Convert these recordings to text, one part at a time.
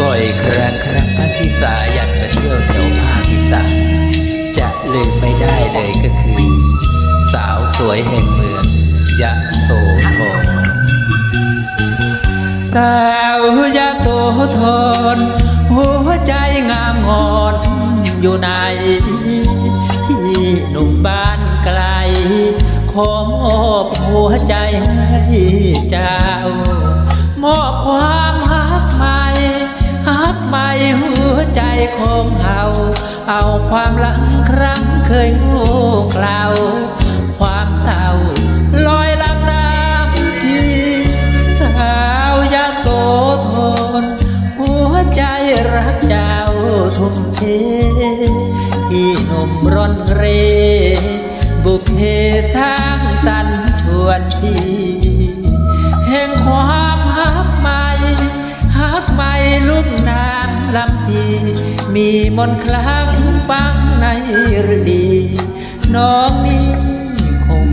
บ่อยครั้งครั้งท่านพิสาอยากจะเที่ยวแถวภาคอีสานจะลืมไม่ได้เลยก็คือ สาวสวยแห่งเมืองยะโสธรสาวยะโสธรหัวใจงามงอนอยู่ในพี่หนุ่มบ้านไกลขอมอบหัวใจให้เจ้ามอบความ ใจของเฮาเอาความหลังครั้งเคยโง่เกลาความเศร้าลอยลังน้ำชีสาวยาโสธรหัวใจรักเจ้าทุ่มเทที่หนุ่มร้อนเร่ มีมนคลังฟังในฤดี น้องนี้คง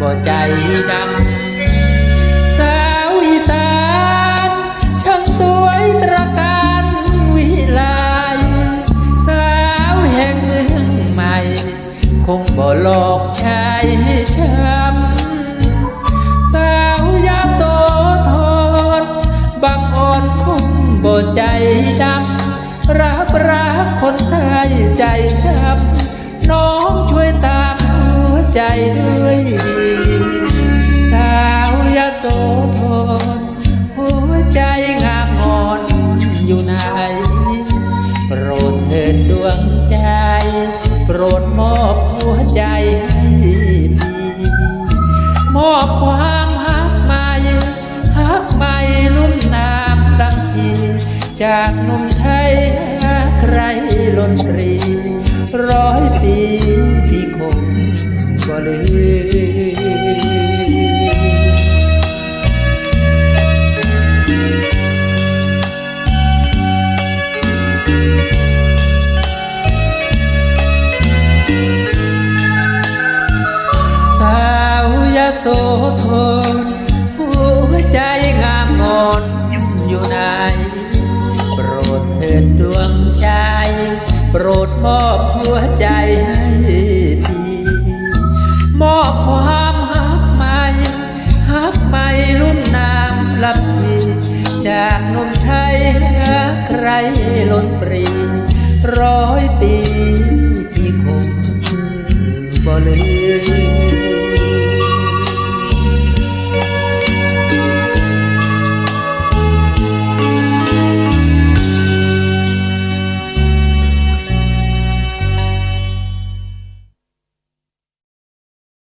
บ่ใจดำสาวอีสานช่างสวยตระการวิไลสาวแห่งเมืองใหม่ คงบ่หลอกชายให้ช้ำ รักรักคนไทยใจช้ำน้องช่วยตามหัวใจด้วยสาวยาโสธรหัวใจงามงอนอยู่ไหน โปรดเถิดดวงใจ โปรดมอบหัวใจให้พี่มอบความฮักใหม่ฮักใหม่ลุ่มน้ำลำพีจากนุ่ม นตรี ร้อยปีพี่คงก็ลืมสาวยาโสธร ไทยหาใครล้นปรีร้อยปีที่คงบ่ลืม